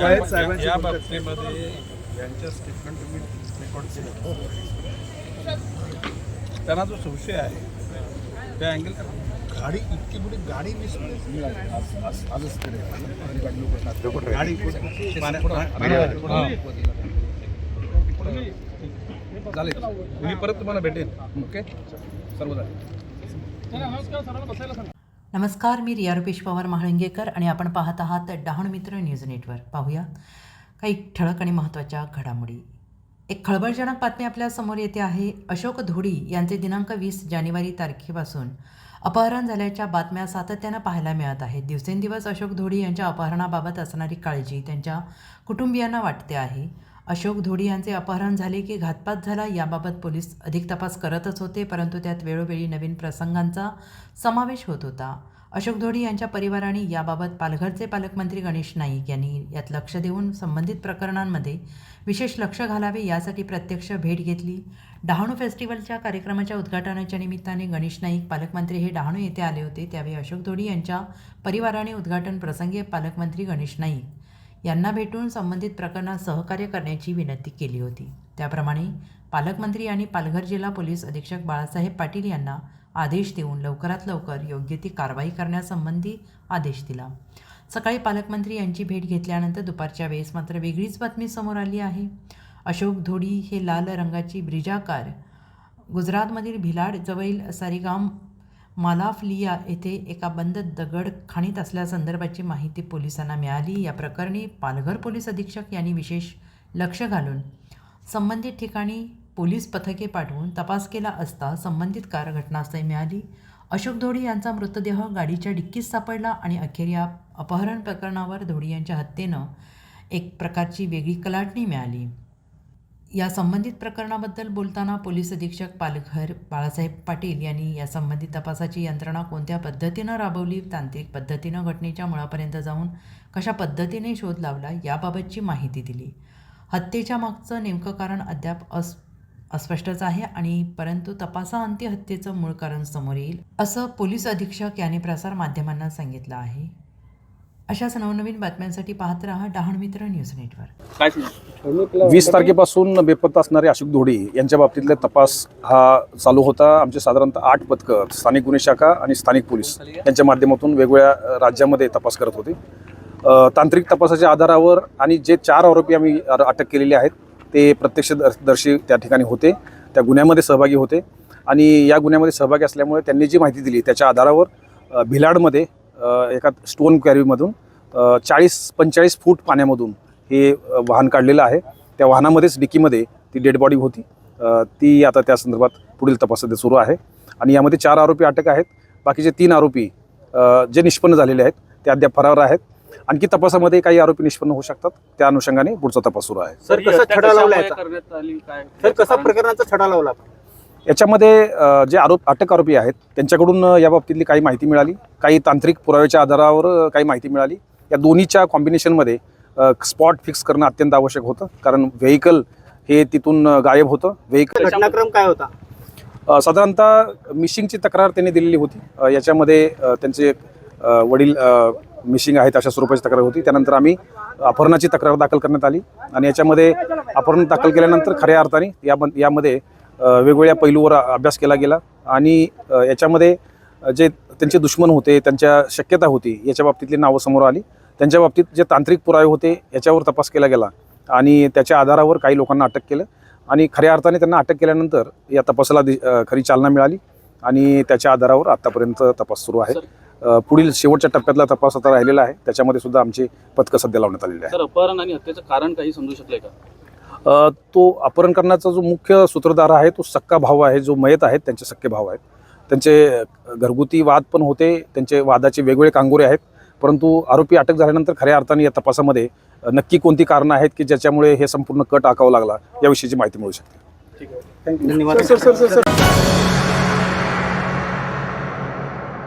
साहेब आहेत, या बोलतात. बाबतीमध्ये यांच्या स्टेटमेंट तुम्ही रेकॉर्ड केलं. त्यांना जो संशय आहे त्या अँगल गाडी इतकी मोठी गाडी आज- आजच गाडी चालेल मी परत तुम्हाला भेटेन. ओके? सर्व झाले. नमस्कार नमस्कार मी रिया रुपेश पवार महाळंगेकर आणि आपण पाहत आहात डहाणू मित्र न्यूज नेटवर्क पाहूया काही ठळक आणि महत्त्वाच्या घडामोडी. एक खळबळजनक बातमी आपल्यासमोर येते आहे. अशोक धोडी यांचे दिनांक वीस जानेवारी तारखेपासून अपहरण झाल्याच्या बातम्या सातत्यानं पाहायला मिळत आहेत. दिवसेंदिवस अशोक धोडी यांच्या अपहरणाबाबत असणारी काळजी त्यांच्या कुटुंबियांना वाटते आहे. अशोक धोडी यांचे अपहरण झाले की घातपात झाला याबाबत पोलीस अधिक तपास करतच होते परंतु त्यात वेळोवेळी नवीन प्रसंगांचा समावेश होत होता. अशोक धोडी यांच्या परिवाराने याबाबत पालघरचे पालकमंत्री गणेश नाईक यांनी यात लक्ष देऊन संबंधित प्रकरणांमध्ये विशेष लक्ष घालावे यासाठी प्रत्यक्ष भेट घेतली. डहाणू फेस्टिवलच्या कार्यक्रमाच्या उद्घाटनाच्या निमित्ताने गणेश नाईक पालकमंत्री हे डहाणू येथे आले होते. त्यावेळी अशोक धोडी यांच्या परिवाराने उद्घाटन प्रसंगी पालकमंत्री गणेश नाईक यांना भेटून संबंधित प्रकरणात सहकार्य करण्याची विनंती केली होती. त्याप्रमाणे पालकमंत्री आणि पालघर जिल्हा पोलीस अधीक्षक बाळासाहेब पाटील यांना आदेश देऊन लवकरात लवकर योग्य ती कारवाई करण्यासंबंधी आदेश दिला. सकाळी पालकमंत्री यांची भेट घेतल्यानंतर दुपारच्या वेळेस मात्र वेगळीच बातमी समोर आली आहे. अशोक धोडी हे लाल रंगाची ब्रिजाकार गुजरातमधील भिलाड जवळील सारीगाम मालाफलिया येथे एका बंद दगड खाणीत असल्यासंदर्भाची माहिती पोलिसांना मिळाली. या प्रकरणी पालघर पोलीस अधीक्षक यांनी विशेष लक्ष घालून संबंधित ठिकाणी पोलीस पथके पाठवून तपास केला असता संबंधित कार घटनास्थळी मिळाली. अशोक धोडी यांचा मृतदेह गाडीच्या डिक्कीत सापडला आणि अखेर या अपहरण प्रकरणावर धोडी यांच्या हत्येनं एक प्रकारची वेगळी कलाटणी मिळाली. या संबंधित प्रकरणाबद्दल बोलताना पोलीस अधीक्षक पालघर बाळासाहेब पाटील यांनी या संबंधित तपासाची यंत्रणा कोणत्या पद्धतीनं राबवली तांत्रिक पद्धतीनं घटनेच्या मुळापर्यंत जाऊन कशा पद्धतीने शोध लावला याबाबतची माहिती दिली. हत्येच्या मागचं नेमकं कारण अद्याप अस अस्पष्टच आहे आणि परंतु तपासाअंती हत्येचं मूळ कारण समोर येईल असं पोलीस अधीक्षक यांनी प्रसारमाध्यमांना सांगितलं आहे. अशाच नवनवीन बातम्यांसाठी पाहत रहा डहाण मित्र न्यूज नेटवर्क. वीस तारखेपासून बेपत्ता असणारे अशोक धोडी यांच्या बाबतीतले तपास हा चालू होता. आमचे साधारणतः आठ पथकं स्थानिक गुन्हे शाखा आणि स्थानिक पोलीस यांच्या माध्यमातून वेगवेगळ्या राज्यामध्ये तपास करत होते. अ, तांत्रिक तपासाच्या आधारावर आणि जे चार आरोपी आम्ही अटक केलेले आहेत ते प्रत्यक्षदर्शी त्या ठिकाणी होते त्या गुन्ह्यामध्ये सहभागी होते. आणि या गुन्ह्यामध्ये सहभागी असल्यामुळे त्यांनी जी माहिती दिली त्याच्या आधारावर अ, भिलाडमध्ये एका स्टोन कॅरीमधून चाळीस पंचेचाळीस फूट पाण्यामधून हे वाहन काढलेलं आहे. त्या वाहनामध्येच डिकीमध्ये ती डेड बॉडी होती. ती आता त्या संदर्भात पुढील तपास सध्या सुरू आहे. आणि यामध्ये चार आरोपी अटक आहेत. बाकीचे तीन आरोपी जे निष्पन्न झालेले आहेत ते अद्याप फरार आहेत. आणखी तपासामध्ये काही आरोपी निष्पन्न होऊ शकतात. त्या अनुषंगाने पुढचा तपास सुरू आहे. सर कसा छडा लावला सर कसा प्रकरणाचा छडा लावला? याच्यामध्ये जे आरोप अटक आरोपी आहेत त्यांच्याकडून या बाबतीतली काही माहिती मिळाली. काही तांत्रिक पुराव्याच्या आधारावर काही माहिती मिळाली. या दोन्हीच्या कॉम्बिनेशनमध्ये स्पॉट फिक्स करणं अत्यंत आवश्यक होतं. कारण व्हेकल हे तिथून गायब होतं. व्हेकल घटनाक्रम काय होता? साधारणतः मिशिंगची तक्रार त्यांनी दिलेली होती. याच्यामध्ये त्यांचे वडील मिशिंग आहेत अशा स्वरूपाची तक्रार होती. त्यानंतर आम्ही अपहरणाची तक्रार दाखल करण्यात आली. आणि याच्यामध्ये अपहरण दाखल केल्यानंतर खऱ्या अर्थाने या यामध्ये वेगवेगळ्या पैलूवर अभ्यास केला गेला आणि याच्यामध्ये जे त्यांचे दुश्मन होते त्यांच्या शक्यता होती याच्या बाबतीतली नावं समोर आली. त्यांच्या बाबतीत जे तांत्रिक पुरावे होते याच्यावर तपास केला गेला आणि त्याच्या आधारावर काही लोकांना अटक केलं आणि खऱ्या अर्थाने त्यांना अटक केल्यानंतर या तपासाला दि- खरी चालना मिळाली आणि त्याच्या आधारावर आत्तापर्यंत तपास सुरू आहे. पुढील शेवटच्या टप्प्यातला तपास आता राहिलेला आहे. त्याच्यामध्ये सुद्धा आमचे पथकं सध्या लावण्यात आलेले आहे अपहरण आणि हत्येचं कारण काही समजू शकले का? तो अपहरण करण्याचा जो मुख्य सूत्रधार आहे तो सक्का भाऊ आहे जो मयत आहेत त्यांचे सक्के भाऊ आहेत. त्यांचे घरगुती वाद पण होते त्यांचे वादाचे वेगवेगळे कांगोरे आहेत. परंतु आरोपी अटक झाल्यानंतर खऱ्या अर्थाने या तपासामध्ये नक्की कोणती कारणं आहेत की ज्याच्यामुळे हे संपूर्ण कट आकावं लागला याविषयीची माहिती मिळू शकते. धन्यवाद. Sir sir sir sir